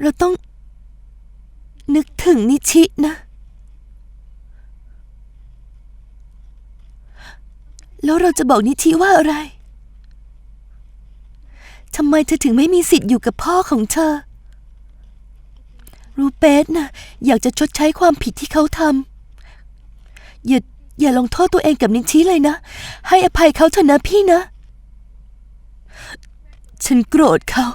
เราต้องนึกถึงนิชินะ แล้วเราจะบอกนิชิว่าอะไร ทำไมเธอถึงไม่มีสิทธิ์อยู่กับพ่อของเธอ รูเปสนะอยากจะชดใช้ความผิดที่เขาทำ อย่าอย่าลงโทษตัวเองกับนิชิเลยนะ ให้อภัยเขาเถอะนะพี่นะ ฉันโกรธเขา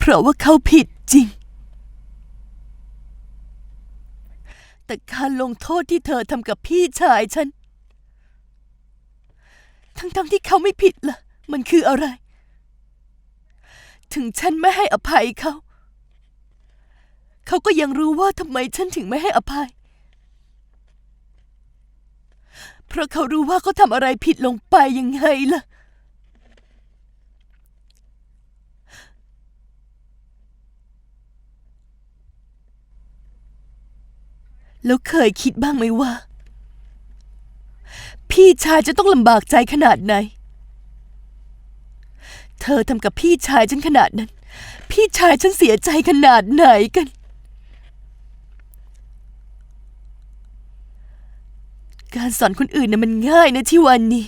เพราะว่าเขาผิดจริง แต่การลงโทษที่เธอทำกับพี่ชายฉัน ทั้งๆที่เขาไม่ผิดล่ะ มันคืออะไร ถึงฉันไม่ให้อภัยเขา เขาก็ยังรู้ว่าทำไมฉันถึงไม่ให้อภัย เพราะเขารู้ว่าเขาทำอะไรผิดลงไปยังไงล่ะ แล้วเคยคิดบ้างไหมว่า พี่ชายจะต้องลำบากใจขนาดไหน เธอทำกับพี่ชายฉันขนาดนั้น พี่ชายฉันเสียใจขนาดไหนกัน การสอนคนอื่นน่ะมันง่ายนะที่วันนี้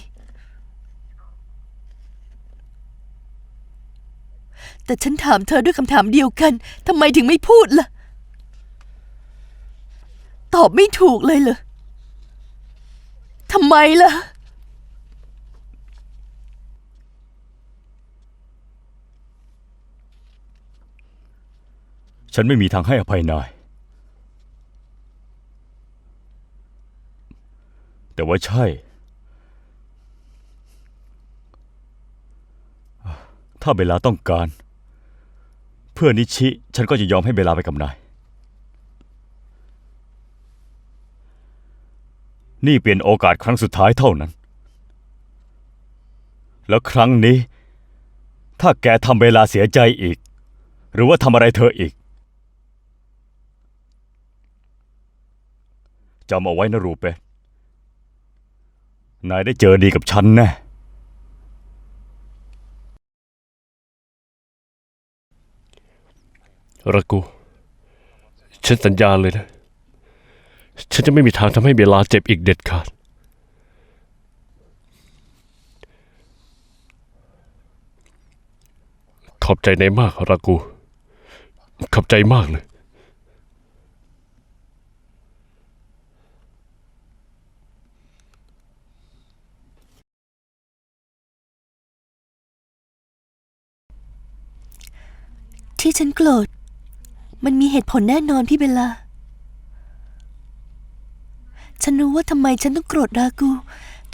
แต่ฉันถามเธอด้วยคำถามเดียวกันทำไมถึงไม่พูดล่ะ ตอบไม่ถูกเลยเหรอทำไมล่ะ ฉันไม่มีทางให้อภัยนาย แต่ว่าใช่ ถ้าเบลาต้องการ เพื่อนิชิ ฉันก็จะยอมให้เบลาไปกับนาย นี่เป็นโอกาสครั้งสุดท้ายเท่านั้น แล้วครั้งนี้ ถ้าแกทำเบลาเสียใจอีก หรือว่าทำอะไรเธออีกจำเอาไว้นะรูเปะนายได้เจอดีกับฉันแน่รักกู ฉันสัญญาเลยนะ ฉันจะไม่มีทางทำให้เบลาเจ็บอีกเด็ดขาด ขอบใจในายมากรักู ขอบใจมากเลยที่ฉันโกรธ มันมีเหตุผลแน่นอนพี่เบลลา ฉันรู้ว่าทำไมฉันต้องโกรธรากู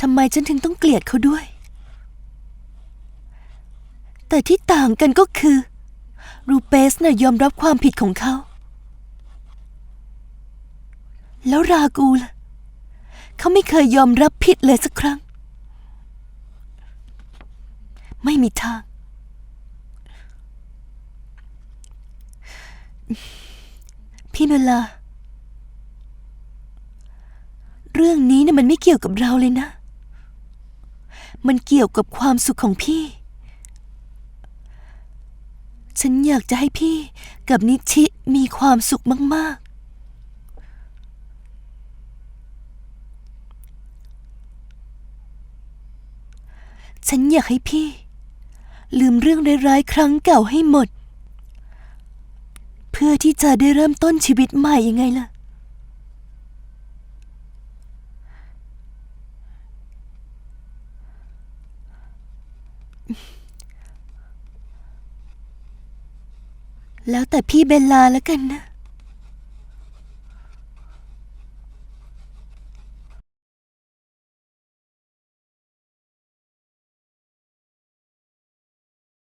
ทำไมฉันถึงต้องเกลียดเขาด้วย แต่ที่ต่างกันก็คือ รูเปสน่ะยอมรับความผิดของเขา แล้วรากูล่ะ เขาไม่เคยยอมรับผิดเลยสักครั้ง ไม่มีทาง พี่เบลลา นี้เนี่ยมันไม่เกี่ยวกับเราเลยนะ มันเกี่ยวกับความสุขของพี่ ฉันอยากจะให้พี่กับนิชิมีความสุขมาก ๆ ฉันอยากให้พี่ ลืมเรื่องร้ายๆครั้งเก่าให้หมด เพื่อที่จะได้เริ่มต้นชีวิตใหม่ยังไงล่ะ แล้วแต่พี่เบลลาแล้วกันนะ